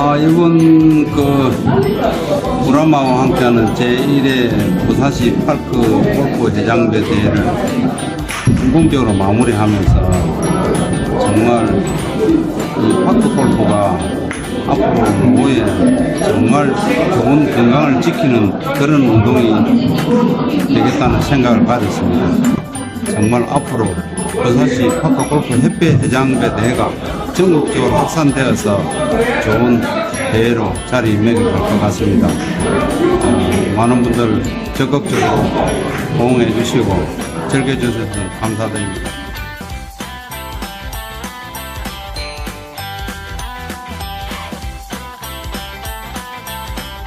아, 이번 그 우라마와 함께하는 제1회 부사시 파크 골프 대장배 대회를 성공적으로 마무리하면서 정말 이 파크 골프가 앞으로 노후에 정말 좋은 건강을 지키는 그런 운동이 되겠다는 생각을 가졌습니다. 정말 앞으로 버사시 파크 골프 협회 회장배 대회가 전국적으로 확산되어서 좋은 대회로 자리매김 할 것 같습니다. 어, 많은 분들 적극적으로 호응해 주시고 즐겨 주셔서 감사드립니다.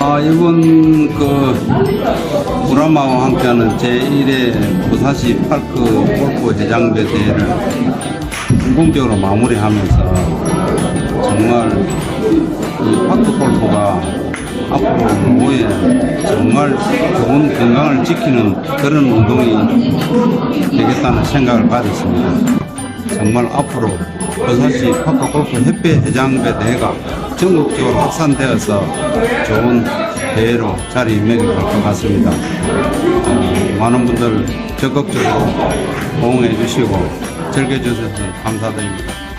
아, 이번 그 우라마와 함께하는 제1회 부사시 파크 골프 대장배 대회를 성공적으로 마무리하면서 정말 이 파크 골프가 앞으로 노후에 정말 좋은 건강을 지키는 그런 운동이 되겠다는 생각을 가졌습니다. 정말 앞으로 버사시 파크 골프 협회 회장배 대회가 전국적으로 확산되어서 좋은 대회로 자리매김할 것 같습니다. 어, 많은 분들 적극적으로 호응해 주시고 즐겨주셔서 감사드립니다.